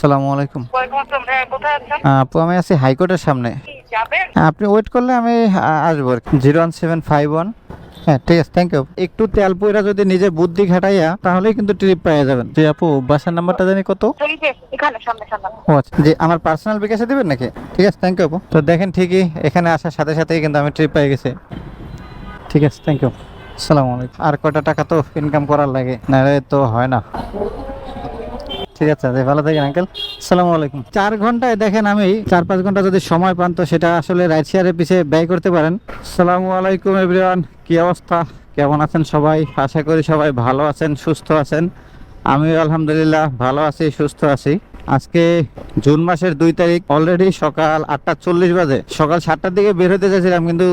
আসসালামু আলাইকুম। আপু আমি আছি হাইকোর্টের সামনে। আপনি ওয়েট করলে আমি আসব zero one seven five one হ্যাঁ ঠিক আছে থ্যাংক ইউ একটু তেল পয়রা যদি নিজে বুদ্ধি খাটাইয়া তাহলেই কিন্তু ট্রিপ পেয়ে যাবেন। জি আপু বাসার নাম্বারটা জানি কত? যে এখানে সামনে সামনে। ও আচ্ছা জি আমার পার্সোনাল বিকাশে দিবেন নাকি? ঠিক আছে থ্যাংক ইউ আপু। তো দেখেন ঠিকই এখানে আসার সাথে সাথেই কিন্তু আমি ট্রিপ পেয়ে গেছি। ঠিক আছে থ্যাংক ইউ আসসালামু আলাইকুম। আর কটা টাকা তো ইনকাম করার লাগে? নাহলে তো হয় না। ঠিক আছে ভালো থাকেন আঙ্কেল আসসালামু আলাইকুম। চার ঘন্টায় দেখেন আমি, চার পাঁচ ঘণ্টা যদি সময় পান, তো সেটা আসলে রাইড শেয়ারের পিছে ব্যয় করতে পারেন। আসসালামু আলাইকুম এভরিওয়ান কি অবস্থা? কেমন আছেন সবাই? আশা করি সবাই ভালো আছেন, সুস্থ আছেন। আমি আলহামদুলিল্লাহ ভালো আছি, সুস্থ আছি। আজকে জুন মাসের দুই তারিখ অলরেডি সকাল আটটা চল্লিশ বাজে। সকাল সাতটার দিকে বের হতে চাইছিলাম, কিন্তু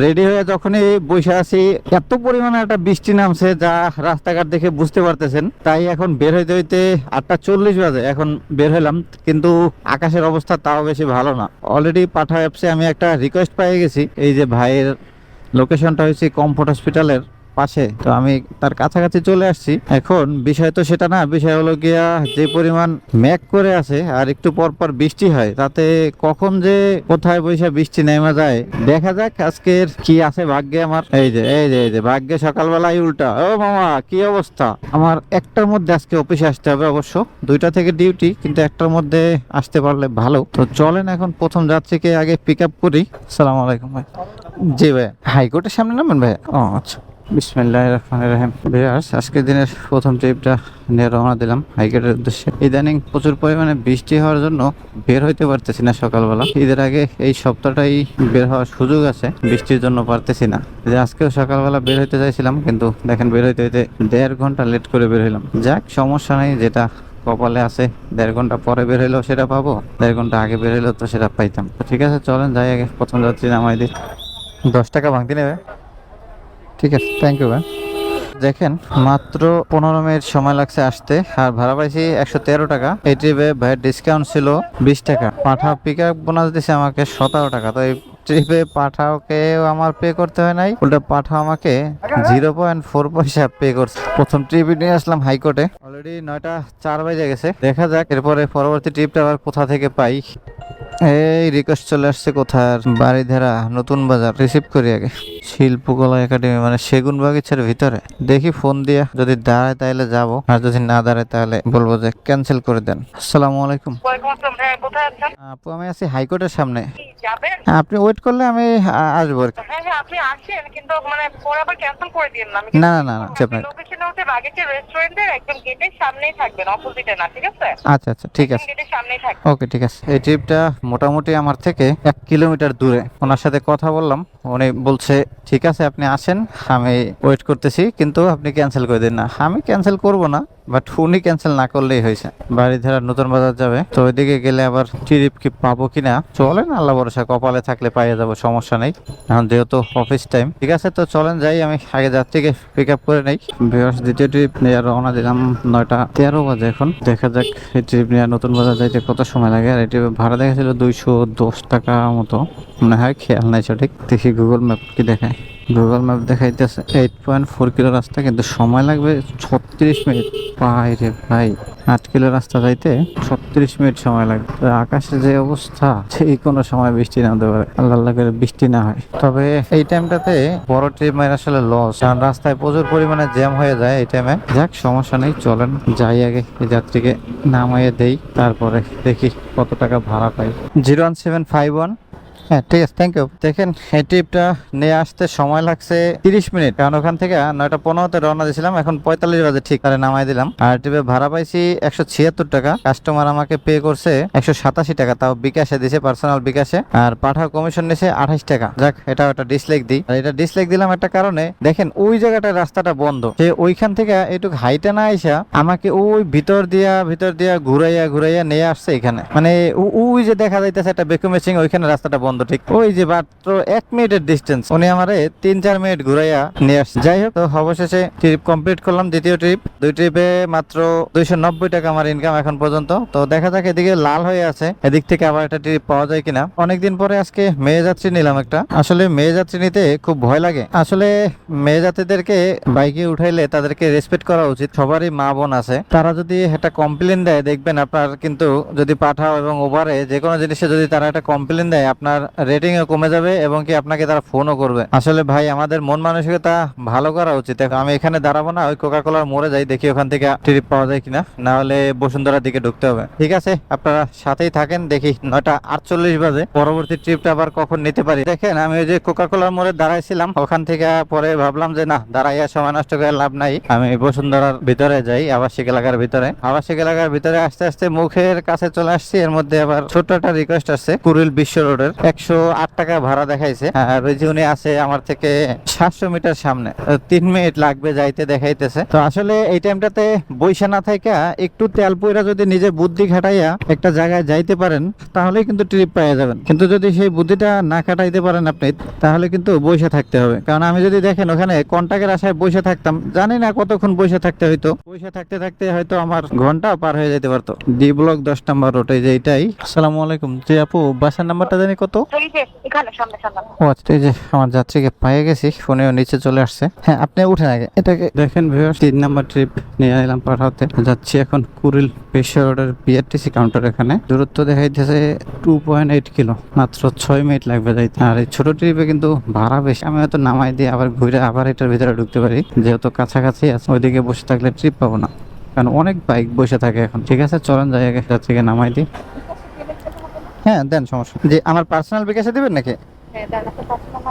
রেডি হয়ে যখনই বসে আছি, এত পরিমাণে একটা বৃষ্টি নামছে যা রাস্তাঘাট দেখে বুঝতে পারতেছেন। তাই এখন বের হইতে হইতে আটটা চল্লিশ বাজে, এখন বের হইলাম, কিন্তু আকাশের অবস্থা তাও বেশি ভালো না। অলরেডি পাঠা অ্যাপসে আমি একটা রিকোয়েস্ট পেয়ে গেছি, এই যে ভাইয়ের লোকেশনটা হয়েছে কমফোর্ট হসপিটালের। পাশে। তো আমি তার কাছাকাছি চলে আসছি। এখন বিষয় তো সেটা না বিষয় হলো গিয়া যে পরিমাণ ম্যাক করে আছে আর একটু পর পর বৃষ্টি হয় তাতে কখন যে কোথায় বৈশা বৃষ্টি নেমে যায় দেখা যাক আজকের কি আছে ভাগ্যে আমার। এই যে এই যে এই যে ভাগ্যে সকালবেলায় উল্টা। ও মামা কি অবস্থা? আমার একটার মধ্যে আজকে অফিসে আসতে হবে অবশ্য। দুইটা থেকে ডিউটি কিন্তু একটার মধ্যে আসতে পারলে ভালো। তো চলেন এখন প্রথম যাত্রীকে আগে পিক আপ করি। সালাম আলাইকুম ভাই। জি ভাই। হাইকোর্টের সামনে নামেন ভাই? ও আচ্ছা। বিসমিল্লাহ রহমান রহিম। বিয়ার্স আজকের দিনের প্রথম ট্রিপটা নিয়ে রওনা দিলাম হাইকোর্টের উদ্দেশ্যে। ইদানিং প্রচুর পরিমাণে বৃষ্টি হওয়ার জন্য বের হইতে পারতেছি না সকালবেলা। ঈদের আগে এই সপ্তাহটাই বের হওয়ার সুযোগ আছে, বৃষ্টির জন্য পারতেছি না। যে আজকেও সকালবেলা বের হইতে চাইছিলাম, কিন্তু দেখেন বের হইতে হইতে দেড় ঘণ্টা লেট করে বের হইলাম। যাক, সমস্যা নেই, যেটা কপালে আছে, দেড় ঘণ্টা পরে বের হইলেও সেটা পাবো, দেড় ঘণ্টা আগে বের হইলেও তো সেটা পাইতাম। ঠিক আছে, চলেন যাই আগে, প্রথম যাত্রী নামাই দিই। দশ টাকা ভাঙতি নেবে? ঠিক আছে থ্যাংক ইউ ভাই দেখেন, মাত্র পনেরো মিনিট সময় লাগছে আসতে, আর ভাড়া পাইছি একশো তেরো টাকা। এই ট্রিপে ভাইয়ের ডিসকাউন্ট ছিল বিশ টাকা। পাঠা পিক আপ বোনাস দিছে আমাকে সতেরো টাকা। তো এই ট্রিপে পাঠাওকেও আমার পে করতে হয় নাই। উল্টা পাঠা আমাকে জিরো পয়েন্ট ফোর পয়সা পে করছে। প্রথম ট্রিপ নিয়ে আসলাম হাইকোর্টে। অলরেডি নয়টা চার বাজে গেছে। দেখা যাক, এরপরে পরবর্তী ট্রিপটা আবার কোথা থেকে পাই। এই রিকোয়েস্ট চলে আসছে কোথার? বাড়িধারা নতুন বাজার। রিসিভ করি আগে। শিল্পকলা একাডেমি মানে সেগুন বাগিচার ভিতরে। দেখি ফোন দিয়ে যদি দাঁড়ায় তাহলে যাব আর যদি না দাঁড়ায় তাহলে বলব যে ক্যান্সেল করে দেন। আসসালামু আলাইকুম। আপু আমি আছি হাইকোর্টের সামনে। আপনি ওয়েট করলে আমি আসব আর কি। হ্যাঁ হ্যাঁ আপনি আসেন কিন্তু মানে পরে আবার ক্যান্সেল করে দিন না। না না না আচ্ছা, আপনার লোকেশনে হচ্ছে বাগেটের রেস্টুরেন্টের একদম গেটের সামনেই থাকবেন অপোজিটে না ঠিক আছে? আচ্ছা আচ্ছা ঠিক আছে। গেটের সামনেই থাকবেন। ওকে ঠিক আছে। এই ট্রিপটা মোটামুটি আমার থেকে এক কিলোমিটার দূরে। ওনার সাথে কথা বললাম উনি বলছে ঠিক আছে, আপনি আসেন, আমি ওয়েট করতেছি, কিন্তু আপনি ক্যান্সেল করে দিন না। আমি ক্যান্সেল করব না। বাট উনি ক্যান্সেল না করলেই হয়েছে। বাড়ি ধারা নতুন বাজার যাবে, তো ওইদিকে গেলে আবার ট্রিপ কি পাবো কিনা চলেন, আল্লাহ ভরসা, কপালে থাকলে পাইয়ে যাব, সমস্যা নেই। এখন যেহেতু অফিস টাইম ঠিক আছে, তো চলেন যাই, আমি আগে যাত্রীকে পিক আপ করে নেই। দ্বিতীয় ট্রিপ নিয়ে রওনা দিলাম নয়টা তেরো বাজে এখন। দেখা যাক, এই ট্রিপ নিয়ে নতুন বাজার যাইতে কত সময় লাগে। আর ট্রিপে ভাড়া দেখেছিল দুইশো দশ টাকা মতো। মনে হয় খেয়াল নাই সঠিক। দেখি গুগল ম্যাপ কি দেখায়। গুগল ম্যাপ দেখাইতেছে এইট পয়েন্ট ফোর কিলো রাস্তা, কিন্তু সময় লাগবে ছত্রিশ মিনিট। ভাই রে ভাই, আট কিলো রাস্তা যাইতে ছত্রিশ মিনিট সময় লাগবে। আকাশে যে অবস্থা সেই কোনো সময় বৃষ্টি নামতে পারে। আল্লাহ আল্লাহ করে বৃষ্টি না হয়। তবে এই টাইমটাতে বড় ট্রিপের আসলে লস কারণ রাস্তায় প্রচুর পরিমাণে জ্যাম হয়ে যায় এই টাইমে যাক, সমস্যা নেই, চলেন, যাই আগে এই যাত্রীকে নামাইয়ে দেই, তারপরে দেখি কত টাকা ভাড়া পাই। Zero one seven five one হ্যাঁ ঠিক আছে থ্যাংক ইউ দেখেন, এই ট্রিপটা নিয়ে আসতে সময় লাগছে তিরিশ মিনিট। কারণ ওখান থেকে নয়টা পনেরোতে রওনা দিয়েছিলাম, এখন পঁয়তাল্লিশ বাজে, ঠিক। নামাই দিলাম। আর ট্রিপে ভাড়া পাইছি একশো ছিয়াত্তর টাকা। কাস্টমার আমাকে পে করছে একশো সাতাশি টাকা, তাও বিকাশে দিছে পার্সোনাল বিকাশে। আর পাঠাও কমিশন নিছে আঠাশ টাকা। যাক এটা একটা দিই। আর এটা দিলাম একটা কারণে, দেখেন, ওই জায়গাটায় রাস্তাটা বন্ধ। সে ওইখান থেকে এটুক হাইটে না আইসা আমাকে ওই ভিতর দিয়া ভিতর দিয়া ঘুরাইয়া ঘুরাইয়া নিয়ে আসছে এখানে। মানে ওই যে দেখা যাইতেছে একটা ওইখানে রাস্তাটা বন্ধ ঠিক ওই যে মাত্র এক মিনিটের ডিস্টেন্স উনি আমারে তিন চার মিনিট ঘুরাইয়া নিয়ে আসছে। যাই হোক, তো অবশেষে ট্রিপ কমপ্লিট করলাম। দ্বিতীয় ট্রিপ দুই ট্রিপে মাত্র দুইশো নব্বই টাকা আমার ইনকাম এখন পর্যন্ত। তো দেখা যাক এদিকে লাল হয়ে আছে, এদিক থেকে আবার একটা ট্রিপ পাওয়া যায় কিনা। অনেকদিন পরে আজকে মেয়ে যাত্রী নিলাম একটা। আসলে মেয়ে যাত্রী নিতে খুব ভয় লাগে। আসলে মেয়ে যাত্রীদেরকে বাইকে উঠাইলে তাদেরকে রেসপেক্ট করা উচিত। সবারই মা বোন আছে। তারা যদি একটা কমপ্লেন দেয়, দেখবেন আপনার কিন্তু যদি পাঠাও এবং ওভারে যে কোনো জিনিসে যদি তারা একটা কমপ্লেন দেয়, আপনার রেটিং ও কমে যাবে এবং কি আপনাকে তারা ফোনও করবে। আসলে ভাই, আমাদের মন মানসিকতা ভালো করা উচিত। আমি এখানে দাঁড়াবো না, ওই কোকা কোলার মোড়ে যাই, দেখি ওখান থেকে ট্রিপ পাওয়া যায় কিনা। না হলে বসুন্ধরার দিকে ঢুকতে হবে। ঠিক আছে, আপনারা সাথেই থাকেন, দেখি নয়টা আটচল্লিশ বাজে। পরবর্তী ট্রিপটা আবার কখন নিতে পারি? দেখেন, আমি ওই যে কোকা কোলার মোড়ে দাঁড়াইছিলাম, ওখান থেকে পরে ভাবলাম যে না, দাঁড়াইয়া সময় নষ্ট করে লাভ নাই। আমি বসুন্ধরার ভিতরে যাই, আবাসিক এলাকার ভিতরে। আবাসিক এলাকার ভিতরে আস্তে আস্তে মুখের কাছে চলে আসছি, এর মধ্যে আবার ছোট্ট একটা রিকোয়েস্ট আসছে কুড়িল বিশ্ব রোডের। একশো আট টাকা ভাড়া দেখাইছে। আর ওই যে উনি আছে আমার থেকে সাতশো মিটার সামনে। তিন মিনিট লাগবে যাইতে, দেখাইতেছে। তো আসলে এই টাইমটাতে বৈশা না থাইকা একটু তেল পয়রা যদি নিজে বুদ্ধি খাটাইয়া একটা জায়গায় যাইতে পারেন তাহলে কিন্তু ট্রিপ পেয়ে যাবেন। কিন্তু যদি সেই বুদ্ধিটা না খাটাইতে পারেন আপনি, তাহলে কিন্তু বসে থাকতে হবে। কারণ আমি যদি দেখেন ওখানে কন্টাক্টের আশায় বসে থাকতাম, জানি না কতক্ষণ বসে থাকতে হইতো। বসে থাকতে থাকতে হয়তো আমার ঘণ্টা পার হয়ে যেতে পারতো। ডি ব্লক দশ নম্বর রোডে যে এটাই আসসালামু আলাইকুম। জি আপু, বাসার নাম্বারটা জানি কত? এই যে এখানে সামনে সামনে। ও আচ্ছা এই যে আমার যাত্রীকে পেয়ে গেছি ফোনেও নিচে চলে আসছে। হ্যাঁ আপনি উঠেন আগে। এটাকে দেখেন ভিউয়ার্স তিন নাম্বার ট্রিপ নিয়ে এলাম পাঠাতে যাচ্ছি এখন কুরিল পেশা রোডের বিআরটিসি কাউন্টার এখানে। দূরত্ব দেখাইতেছে টু পয়েন্ট এইট কিলো মাত্র ছয় মিনিট লাগবে যাইতে। আর এই ছোট ট্রিপে কিন্তু ভাড়া বেশি। আমি হয়তো নামাই দিয়ে আবার ঘুরে আবার এটার ভিতরে ঢুকতে পারি। যেহেতু কাছাকাছি আছে ওইদিকে বসে থাকলে ট্রিপ পাবো না। কারণ অনেক বাইক বসে থাকে এখন। ঠিক আছে চলেন যাই আগে যাত্রীকে নামাই দিই। হ্যাঁ দেন সমস্যা যে আমার পার্সোনাল বিকাশে দিবেন নাকি? হ্যাঁ দাদা তো পার্সোনাল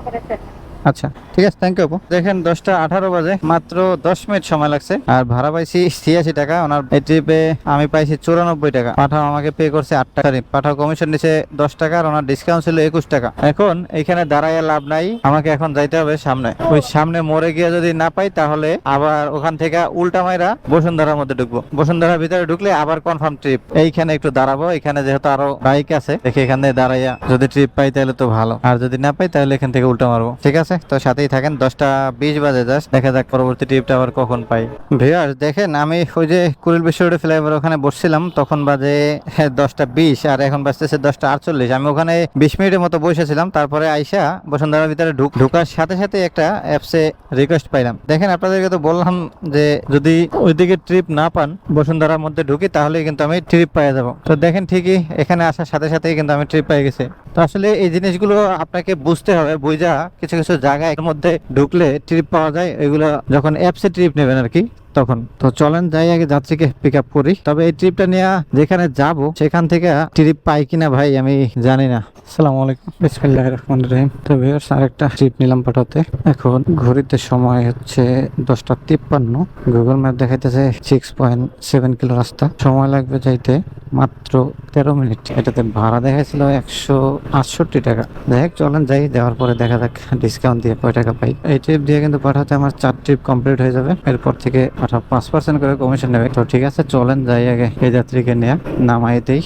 আচ্ছা ঠিক আছে থ্যাংক ইউ আপু। দেখেন, দশটা আঠারো বাজে, মাত্র দশ মিনিট সময় লাগছে। আর ভাড়া পাইছি ছিয়াশি টাকা, ওনার এই ট্রিপে আমি পাইছি চুরানব্বই টাকা। পাঠাও আমাকে পে করছে আট টাকা। পাঠাও কমিশন নিচে দশ টাকা, আর ওনার ডিসকাউন্ট ছিল একুশ টাকা। এখন এখানে দাঁড়াইয়া লাভ নাই, আমাকে এখন যাইতে হবে সামনে। ওই সামনে মোড়ে গিয়ে যদি না পাই, তাহলে আবার ওখান থেকে উল্টা মাইরা বসুন্ধরার মধ্যে ঢুকবো। বসুন্ধরার ভিতরে ঢুকলে আবার কনফার্ম ট্রিপ এইখানে একটু দাঁড়াবো, এখানে যেহেতু আরও বাইক আছে, দেখি এখানে দাঁড়াইয়া যদি ট্রিপ পাই, তাহলে তো ভালো। আর যদি না পাই, তাহলে এখান থেকে উল্টা মারবো। ঠিক আছে? তো সাথেই থাকেন দশটা বিশ বাজে জাস্ট দেখা যাক পরবর্তী ট্রিপটা আবার কখন পাই। ভিউয়ার দেখেন আমি ওই যে কুড়িল বিশ্ব রোডে ফ্লাইওভার ওখানে বসছিলাম তখন বাজে হ্যাঁ, দশটা বিশ আর এখন বাজতেছে দশটা আটচল্লিশ। আমি ওখানে বিশ মিনিটের মতো বসেছিলাম তারপরে আইসা বসুন্ধরার ভিতরে ঢুক ঢুকার সাথে সাথে একটা অ্যাপসে রিকোয়েস্ট পাইলাম। দেখেন আপনাদেরকে তো বললাম যে যদি ওইদিকে ট্রিপ না পান বসুন্ধরার মধ্যে ঢুকি তাহলে কিন্তু আমি ট্রিপ পাই যাব। তো দেখেন ঠিকই এখানে আসার সাথে সাথেই কিন্তু আমি ট্রিপ পাই গেছি। তো আসলে এই জিনিসগুলো আপনাকে বুঝতে হবে, বুঝা কিছু কিছু জায়গায় এর মধ্যে ঢুকলে ট্রিপ পাওয়া যায়। এগুলো যখন অ্যাপসে ট্রিপ নেবেন আর কি তখন। তো চলেন যাই, আগে যাচ্ছি যাত্রীকে পিক আপ করি। তবে এই ট্রিপটা নিয়ে যেখানে যাব, সেখান থেকে ট্রিপ পাই কিনা ভাই আমি জানি না। আসসালামু আলাইকুম। বিসমিল্লাহ রহমান রহিম। তো ভিউয়ার্স আরেকটা ট্রিপ নিলাম পাঠাতে। এখন ঘড়িতে সময় হচ্ছে দশটা তিপ্পান্ন। গুগল ম্যাপ দেখাইতেছে সিক্স পয়েন্ট সেভেন কিলো রাস্তা। সময় লাগবে যাইতে মাত্র তেরো মিনিট। এটাতে ভাড়া দেখাইছিল একশো আটষট্টি টাকা। দেখ চলেন যাই, দেওয়ার পরে দেখা যাক। ডিসকাউন্ট দিয়ে কয় টাকা পাই। এই ট্রিপ দিয়ে কিন্তু পাঠাতে আমার চার ট্রিপ কমপ্লিট হয়ে যাবে। এরপর থেকে পাঠাও পাঁচ পার্সেন্ট করে কমিশন নেবে। তো ঠিক আছে, চলেন যাই আগে এই যাত্রীকে নিয়ে, নামাই দেই।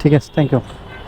ঠিক আছে থ্যাংক ইউ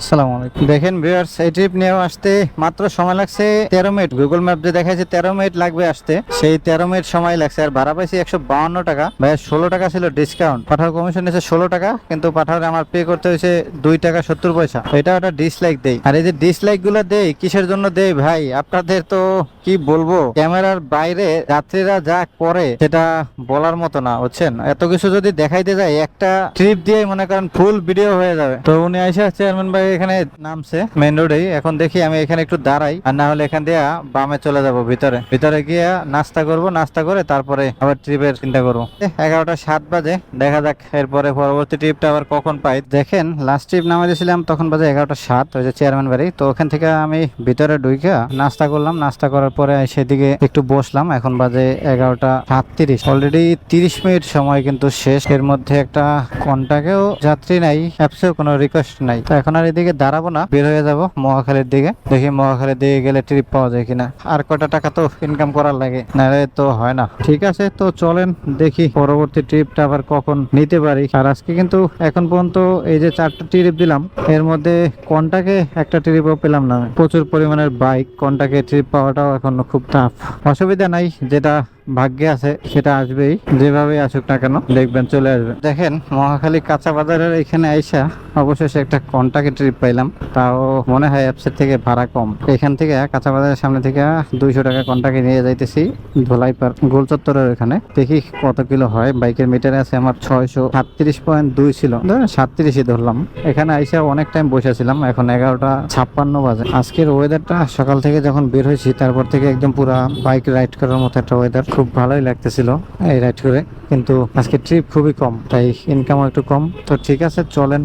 আসসালামু আলাইকুম। দেখেন ভিউয়ার্স এই ট্রিপ নিয়েও আসতে মাত্র সময় লাগছে তেরো মিনিট। গুগল ম্যাপ যে দেখাচ্ছে তেরো মিনিট লাগবে আসতে। সেই তেরো মিনিট সময় লাগছে। আর ভাড়া পাইছি একশো বাউন্ন টাকা। ভাই ষোলো টাকা ছিল ডিসকাউন্ট পাঠাও কমিশন এসে ষোলো টাকা, কিন্তু পাঠাওয়ার আমার পে করতে হয়েছে দুই টাকা সত্তর পয়সা। এটা ওটা ডিসলাইক দেই। আর এই যে ডিসলাইকগুলো দেই, কিসের জন্য দেই ভাই? আপনাদের তো কি বলব? ক্যামেরার বাইরে যাত্রীরা যা করে সেটা বলার মতো না, বুঝছেন? এত কিছু যদি দেখাইতে যায়, একটা ট্রিপ দিয়ে মনে করেন ফুল ভিডিও হয়ে যাবে। তো উনি আইসা চেয়ারম্যান ভাই এখানে নামছে মেন রোডেই এখন দেখি আমি এখানে একটু দাঁড়াই, আর না হলে এখান দিয়ে বামে চলে যাব ভিতরে। ভিতরে গিয়ে নাস্তা করব, নাস্তা করে তারপরে আবার ট্রিপের চিন্তা করব। এগারোটা সাত বাজে, দেখা যাক এরপরে পরবর্তী ট্রিপটা আবার কখন পাই। দেখেন লাস্ট ট্রিপ নামে দিয়েছিলাম, তখন বাজে এগারোটা সাত, ওই যে চেয়ারম্যান বাড়ি। তো ওখান থেকে আমি ভিতরে ঢুকে নাস্তা করলাম। নাস্তা করার পরে সেদিকে একটু বসলাম। এখন বাজে এগারোটা সাতত্রিশ। অলরেডি তিরিশ মিনিট সময় কিন্তু শেষ। এর মধ্যে একটা কন্টাক্টেও যাত্রী নাই অ্যাপসেও কোনো রিকোয়েস্ট নাই। তো এখন আর এদিকে দিকে দাঁড়াবো না, বের হয়ে যাব মহাখালীর দিকে। দেখি মহাখালীর দিকে গেলে ট্রিপ পাওয়া যায় কিনা। আর কটা টাকা তো ইনকাম করার লাগে, নাহলে তো হয় না। ঠিক আছে, তো চলেন দেখি পরবর্তী ট্রিপটা আবার কখন নিতে পারি। আর আজকে কিন্তু এখন পর্যন্ত এই যে চারটা ট্রিপ দিলাম, এর মধ্যে কোনটাকে একটা ট্রিপও পেলাম না। প্রচুর পরিমাণের বাইক কোনটাকে ট্রিপ পাওয়াটাও এখন খুব টাফ অসুবিধা নাই, যেটা ভাগ্যে আছে, সেটা আসবেই। যেভাবে আসুক না কেন, দেখবেন চলে আসবে। দেখেন, মহাখালী কাঁচা বাজারের এখানে আইসা অবশেষে একটা কন্টাকে ট্রিপ পাইলাম। তাও মনে হয় অ্যাপসের থেকে ভাড়া কম। এখান থেকে কাঁচা বাজারের সামনে থেকে দুইশো টাকা কন্টাকে নিয়ে যাইতেছি ধোলাই পার গোল চত্বরের ওখানে। দেখি কত কিলো হয়। বাইকের মিটারে আছে আমার ছয়শো সাতত্রিশ পয়েন্ট দুই ছিল। ধরেন সাতত্রিশই ধরলাম। এখানে আইসা অনেক টাইম বসেছিলাম এখন এগারোটা ছাপ্পান্ন বাজে। আজকের ওয়েদারটা সকাল থেকে যখন বের হয়েছি, তারপর থেকে একদম পুরা বাইক রাইড করার মতো একটা ওয়েদার খুব ভালোই লাগতেছিল, এই রাইড করে। কিন্তু আজকে ট্রিপ খুবই কম, তাই ইনকামও একটু কম। তো ঠিক আছে, চলেন,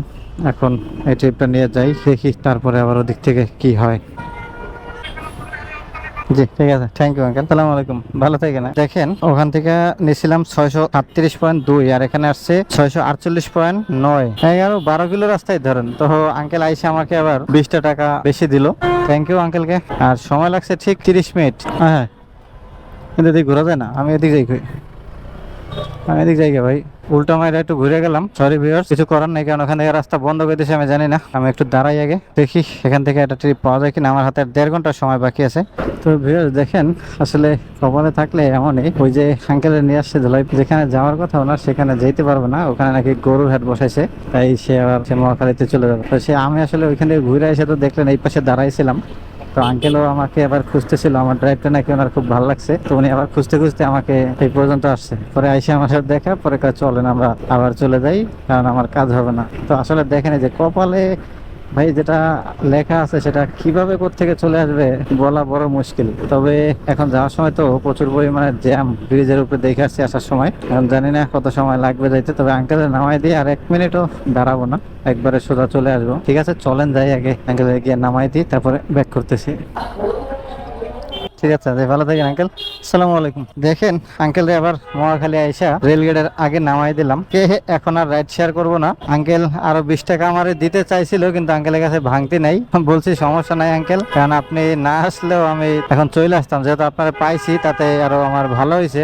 এখন এই ট্রিপটা নিয়ে যাই, দেখি তারপরে আবার ওদিক থেকে কি হয়। জি, ঠিক আছে থ্যাংক ইউ আঙ্কেল সালাম আলাইকুম, ভালো থাকেন দেখেন, ওখান থেকে নিয়েছিলাম ছয়শো আটত্রিশ পয়েন্ট দুই, আর এখানে আসছে ছয়শো আটচল্লিশ পয়েন্ট নয়। এগারো, বারো কিলো রাস্তায় ধরেন। তো আঙ্কেল আইসে আমাকে আবার বিশটা টাকা বেশি দিল। থ্যাংক ইউ আঙ্কেলকে আর সময় লাগছে ঠিক তিরিশ মিনিট। হ্যাঁ। কিন্তু এদিক ঘোরা যায় না। আমি এদিক যাই কই? আমি এদিক যাই ভাই। উল্টা মাইরা একটু ঘুরে গেলাম। সরি ভিউয়ার্স কিছু করার নেই কারণ ওখান থেকে রাস্তা বন্ধ করে দিয়েছে, আমি জানি না। আমি একটু দাঁড়াই আগে, দেখি এখান থেকে একটা ট্রিপ পাওয়া যায় কিনা। আমার হাতে দেড় ঘণ্টার সময় বাকি আছে। তো ভিউয়ার্স দেখেন, আসলে কপালে থাকলে এমনই। ওই যে আঙ্কেলের নিয়ে আসছে ধলাই, যেখানে যাওয়ার কথা ওনার, সেখানে যেতে পারবে না। ওখানে নাকি গরুর হাট বসাইছে। তাই সে আবার সে মহাখালীতে চলে যাবে। তো সে, আমি আসলে ওইখান থেকে ঘুরে এসে তো দেখলেন, এই পাশে দাঁড়াইছিলাম। তো আঙ্কেলও আমাকে আবার খুঁজতেছিল। আমার ড্রাইভটা নাকি ওনার খুব ভালো লাগছে। তো উনি আবার খুঁজতে খুঁজতে আমাকে এই পর্যন্ত আসছে। পরে আইসে আমার সাথে দেখা, পরে কাজ চলেন, আমরা আবার চলে যাই, কারণ আমার কাজ হবে না। তো আসলে দেখেন যে কপালে ভাই, যেটা লেখা আছে সেটা কীভাবে থেকে চলে আসবে বলা বড় মুশকিল। তবে এখন যাওয়ার সময় তো প্রচুর পরিমাণে জ্যাম ব্রিজের উপরে দেখে আসছি আসার সময়। এখন জানি না কত সময় লাগবে যাইতে, তবে আঙ্কেলের নামাই দিয়ে আর এক মিনিটও দাঁড়াবো না। একবারে সোজা চলে আসব। ঠিক আছে, চলেন যাই আগে আঙ্কেলের গিয়ে নামাই দিই, তারপরে ব্যাক করতেছি। ঠিক আছে যে ভালো থাকেন আঙ্কেল আসসালামু আলাইকুম। দেখেন আঙ্কেল আবার মহাখালী আইসা রেলগেটের আগে নামাই দিলাম। কে এখন আর রাইড শেয়ার করব না। আঙ্কেল আরও বিশ টাকা আমারে দিতে চাইছিল, কিন্তু আঙ্কেলের কাছে ভাঙতি নাই। বলছি, সমস্যা নাই আঙ্কেল কারণ আপনি না আসলেও আমি এখন চলে আসতাম। যেহেতু আপনারা পাইছি, তাতে আরও আমার ভালো হয়েছে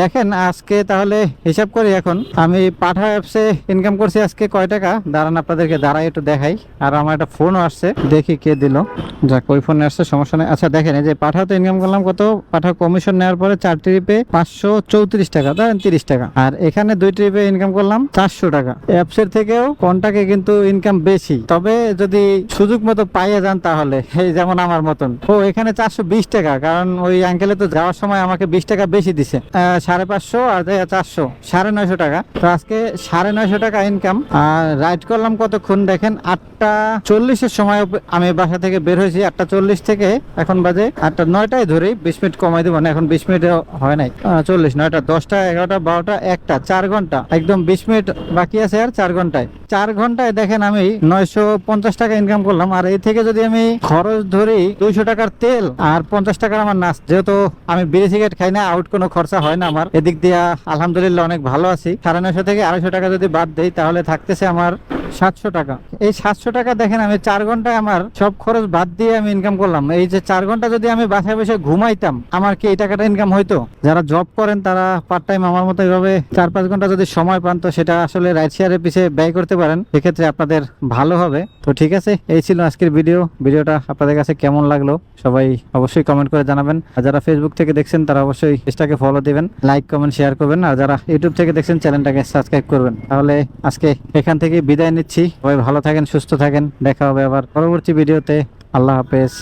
দেখেন, আজকে তাহলে হিসাব করি এখন। আমি পাঠা অ্যাপসে ইনকাম করছি আজকে কয় টাকা? দাঁড়ান, আপনাদেরকে দাঁড়াই একটু দেখাই। আর আমার একটা ফোনও আসছে, দেখি কে দিল। যাক, ওই ফোনে আসছে, সমস্যা নেই। আচ্ছা দেখেন, এই যে পাঠাতে ইনকাম করলাম কত? পাঠা কমিশন নেওয়ার পরে চার ট্রিপে পাঁচশো চৌত্রিশ টাকা, ধরেন তিরিশ টাকা। আর এখানে দুই ট্রিপে ইনকাম করলাম চারশো টাকা। অ্যাপসের থেকেও কন্টাকে কিন্তু ইনকাম বেশি। তবে যদি সুযোগ মতো পাইয়ে যান তাহলে, এই যেমন আমার মতন। ও, এখানে চারশো বিশ টাকা, কারণ ওই আঙ্কেলে তো যাওয়ার সময় আমাকে বিশ টাকা বেশি দিছে। সাড়ে পাঁচশো আর চারশো, সাড়ে নয়শো টাকা। তো আজকে সাড়ে নয়শো টাকা ইনকাম আর রাইড করলাম কতক্ষণ? দেখেন আটটা চল্লিশের সময় আমি বাসা থেকে বের হয়েছি, আটটা চল্লিশ থেকে এখন বাজে আটটা নয়টায় ধরেই বিশ মিনিট কমাই দেবো না, এখন বিশ মিনিট হয় নাই। চল্লিশ, নয়টা, দশটা, এগারোটা, বারোটা, একটা, চার ঘণ্টা। একদম বিশ মিনিট বাকি আছে আর চার ঘন্টায়। চার ঘন্টায় দেখেন আমি নয়শো পঞ্চাশ টাকা ইনকাম করলাম, আর এই থেকে যদি আমি খরচ ধরি দুইশো টাকার তেল আর পঞ্চাশ টাকার আমার নাচ, যেহেতু আমি বিড়ি সিগারেট খাই না আউট কোনো খরচা হয় না আমার। এদিক দিয়ে আলহামদুলিল্লাহ অনেক ভালো আছি। সাড়ে নয়শো থেকে আড়াইশো টাকা যদি বাদ দেই, তাহলে থাকতেছে আমার সাতশো টাকা। এই সাতশো টাকা দেখেন আমি চার ঘণ্টা আমার সব খরচ বাদ দিয়ে আমি ইনকাম করলাম। এই যে চার ঘণ্টা যদি আমি বাসায় বসে ঘুমাইতাম, আমার কি এই টাকাটা ইনকাম হইতো? যারা জব করেন, তারা পার্ট টাইম আমার মতো এইভাবে চার পাঁচ ঘণ্টা যদি সময় পান, তো সেটা আসলে রাইড শেয়ারের পিছিয়ে ব্যয় করতে পারেন। সেক্ষেত্রে আপনাদের ভালো হবে। তো ঠিক আছে, এই ছিল আজকের ভিডিও ভিডিওটা আপনাদের কাছে কেমন লাগল, সবাই অবশ্যই কমেন্ট করে জানাবেন। আর যারা ফেসবুক থেকে দেখছেন, তারা অবশ্যই পেজটাকে ফলো দিবেন। লাইক কমেন্ট শেয়ার করবেন। আর যারা ইউটিউব থেকে দেখছেন চ্যানেলটাকে সাবস্ক্রাইব করবেন। তাহলে আজকে এখান থেকে বিদায় নিচ্ছি। সবাই ভালো থাকেন সুস্থ থাকেন। দেখা হবে আবার পরবর্তী ভিডিওতে। আল্লাহ হাফেজ।